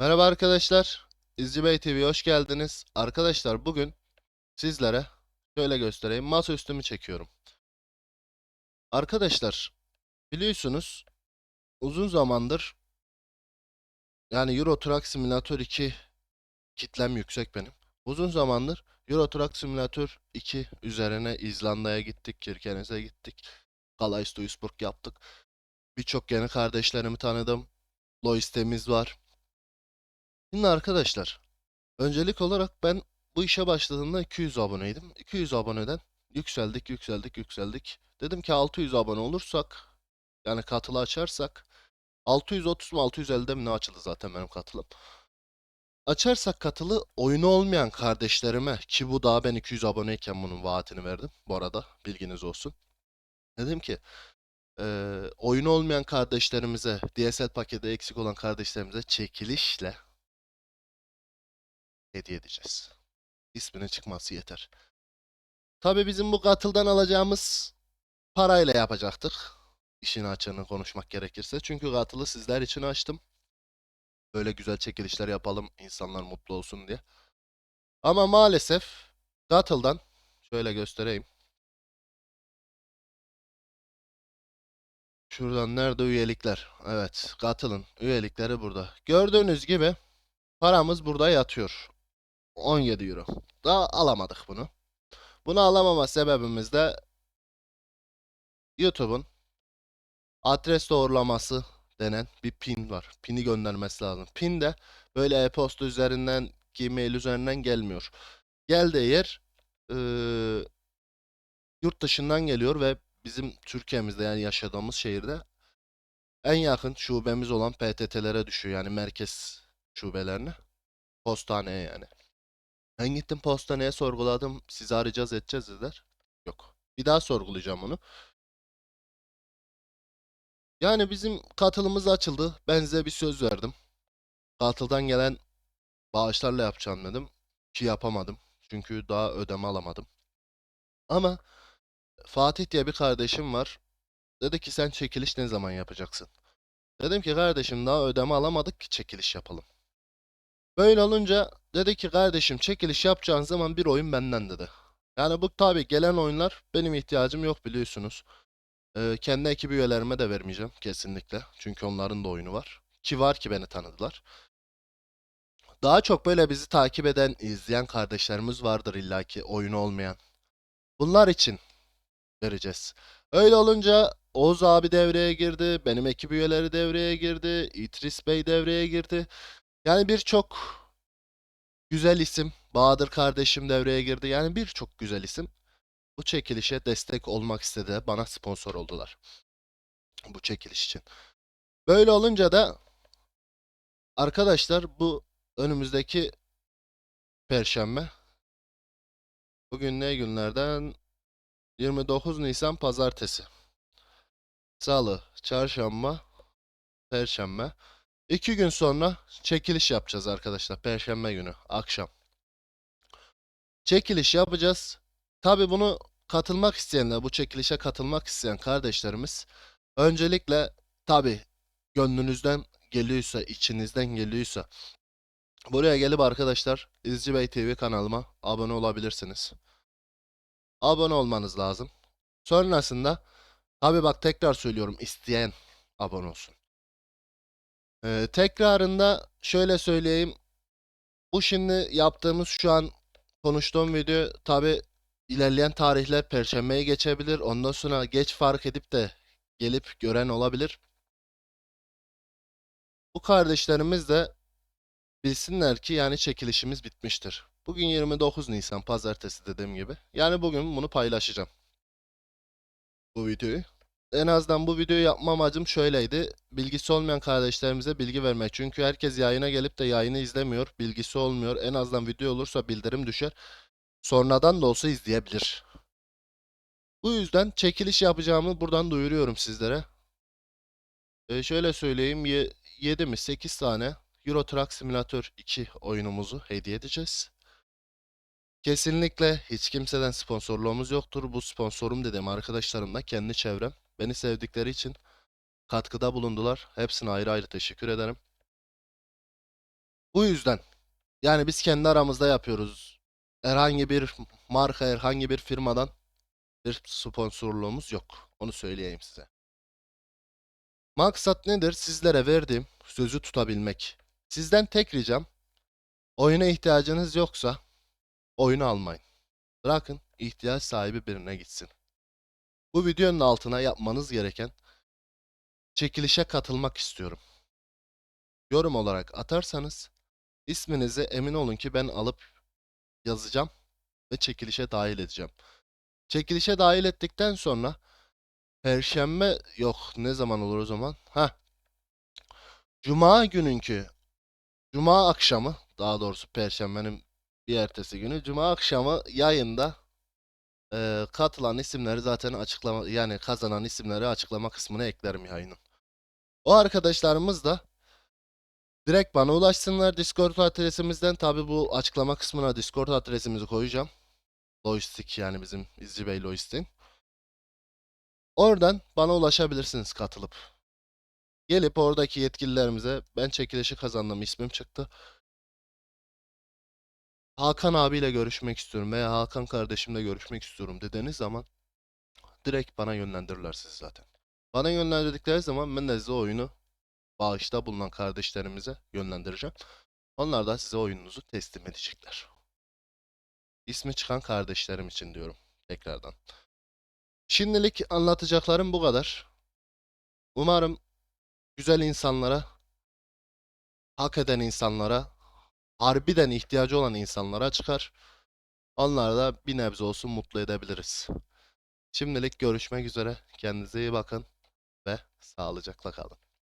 Merhaba arkadaşlar. İzci Bey TV'ye hoş geldiniz. Arkadaşlar bugün sizlere şöyle göstereyim. Masaüstümü çekiyorum. Arkadaşlar biliyorsunuz uzun zamandır yani Euro Truck Simulator 2 kitlem yüksek benim. Uzun zamandır Euro Truck Simulator 2 üzerine İzlanda'ya gittik, Kirkenes'e gittik. Duisburg yaptık. Birçok yeni kardeşlerimi tanıdım. Lois Temiz var. Şimdi arkadaşlar Öncelik olarak ben bu işe başladığımda 200 aboneydim. 200 aboneden yükseldik, yükseldik, yükseldik. Dedim ki 600 abone olursak, yani katılı açarsak, 630 mu 650'de mi ne açıldı zaten benim katılım. Açarsak katılı oyunu olmayan kardeşlerime ki bu daha ben 200 aboneyken bunun vaatini verdim. Bu arada bilginiz olsun. Dedim ki eee oyunu olmayan kardeşlerimize, DSL paketi eksik olan kardeşlerimize çekilişle hediye edeceğiz. İsminin çıkması yeter. Tabii bizim bu katıldan alacağımız parayla yapacaktık. İşin açığını konuşmak gerekirse. Çünkü katılı sizler için açtım. Böyle güzel çekilişler yapalım, insanlar mutlu olsun diye. Ama maalesef katıldan şöyle göstereyim. Şuradan nerede üyelikler? Evet, katılın. Üyelikleri burada. Gördüğünüz gibi paramız burada yatıyor. 17 euro. Daha alamadık bunu. Bunu alamama sebebimiz de YouTube'un adres doğrulaması denen bir pin var. Pin'i göndermesi lazım. Pin de böyle e-posta üzerinden, Gmail üzerinden gelmiyor. Geldiği yer eee, yurt dışından geliyor ve bizim Türkiye'mizde yani yaşadığımız şehirde en yakın şubemiz olan PTT'lere düşüyor. Yani merkez şubelerine. Postaneye yani. Ben gittim postaneye sorguladım. Sizi arayacağız edeceğiz dediler. Yok. Bir daha sorgulayacağım onu. Yani bizim katılımız açıldı. Ben size bir söz verdim. Katıldan gelen bağışlarla yapacağım dedim. Ki yapamadım. Çünkü daha ödeme alamadım. Ama Fatih diye bir kardeşim var. Dedi ki sen çekiliş ne zaman yapacaksın? Dedim ki kardeşim daha ödeme alamadık ki çekiliş yapalım. Böyle olunca dedi ki kardeşim çekiliş yapacağın zaman bir oyun benden dedi. Yani bu tabi gelen oyunlar benim ihtiyacım yok biliyorsunuz. Ee, kendi ekibi üyelerime de vermeyeceğim kesinlikle. Çünkü onların da oyunu var. Ki var ki beni tanıdılar. Daha çok böyle bizi takip eden, izleyen kardeşlerimiz vardır illaki oyunu olmayan. Bunlar için vereceğiz. Öyle olunca Oğuz abi devreye girdi, benim ekip üyeleri devreye girdi, İdris Bey devreye girdi. Yani birçok güzel isim, Bahadır kardeşim devreye girdi. Yani birçok güzel isim bu çekilişe destek olmak istedi, bana sponsor oldular bu çekiliş için. Böyle olunca da arkadaşlar bu önümüzdeki Perşembe. Bugün ne günlerden? 29 Nisan Pazartesi. Salı, Çarşamba, Perşembe. İki gün sonra çekiliş yapacağız arkadaşlar. Perşembe günü akşam. Çekiliş yapacağız. Tabi bunu katılmak isteyenler, bu çekilişe katılmak isteyen kardeşlerimiz öncelikle tabi gönlünüzden geliyorsa, içinizden geliyorsa buraya gelip arkadaşlar İzci Bey TV kanalıma abone olabilirsiniz. Abone olmanız lazım. Sonrasında tabi bak tekrar söylüyorum isteyen abone olsun. Ee, tekrarında şöyle söyleyeyim. Bu şimdi yaptığımız şu an konuştuğum video tabi ilerleyen tarihler Perşembe'ye geçebilir. Ondan sonra geç fark edip de gelip gören olabilir. Bu kardeşlerimiz de bilsinler ki yani çekilişimiz bitmiştir. Bugün 29 Nisan pazartesi dediğim gibi. Yani bugün bunu paylaşacağım. Bu videoyu. En azından bu videoyu yapma amacım şöyleydi. Bilgisi olmayan kardeşlerimize bilgi vermek. Çünkü herkes yayına gelip de yayını izlemiyor. Bilgisi olmuyor. En azından video olursa bildirim düşer. Sonradan da olsa izleyebilir. Bu yüzden çekiliş yapacağımı buradan duyuruyorum sizlere. Ee, şöyle söyleyeyim. 7 mi 8 tane Euro Truck Simulator 2 oyunumuzu hediye edeceğiz. Kesinlikle hiç kimseden sponsorluğumuz yoktur. Bu sponsorum dediğim arkadaşlarım da kendi çevrem. Beni sevdikleri için katkıda bulundular. Hepsine ayrı ayrı teşekkür ederim. Bu yüzden yani biz kendi aramızda yapıyoruz. Herhangi bir marka, herhangi bir firmadan bir sponsorluğumuz yok. Onu söyleyeyim size. Maksat nedir? Sizlere verdiğim sözü tutabilmek. Sizden tek ricam oyuna ihtiyacınız yoksa oyunu almayın. Bırakın ihtiyaç sahibi birine gitsin. Bu videonun altına yapmanız gereken çekilişe katılmak istiyorum. Yorum olarak atarsanız isminizi emin olun ki ben alıp yazacağım ve çekilişe dahil edeceğim. Çekilişe dahil ettikten sonra Perşembe yok ne zaman olur o zaman? Ha. Cuma gününkü Cuma akşamı daha doğrusu Perşembenin bir ertesi günü Cuma akşamı yayında e, katılan isimleri zaten açıklama yani kazanan isimleri açıklama kısmına eklerim yayının. O arkadaşlarımız da direkt bana ulaşsınlar Discord adresimizden. Tabi bu açıklama kısmına Discord adresimizi koyacağım. Lojistik yani bizim İzci Bey Lojistik'in. Oradan bana ulaşabilirsiniz katılıp. Gelip oradaki yetkililerimize ben çekilişi kazandım ismim çıktı. Hakan abiyle görüşmek istiyorum veya Hakan kardeşimle görüşmek istiyorum dediğiniz zaman direkt bana yönlendirirler sizi zaten. Bana yönlendirdikleri zaman ben de size oyunu bağışta bulunan kardeşlerimize yönlendireceğim. Onlar da size oyununuzu teslim edecekler. İsmi çıkan kardeşlerim için diyorum tekrardan. Şimdilik anlatacaklarım bu kadar. Umarım güzel insanlara, hak eden insanlara, harbiden ihtiyacı olan insanlara çıkar. Onları da bir nebze olsun mutlu edebiliriz. Şimdilik görüşmek üzere. Kendinize iyi bakın ve sağlıcakla kalın.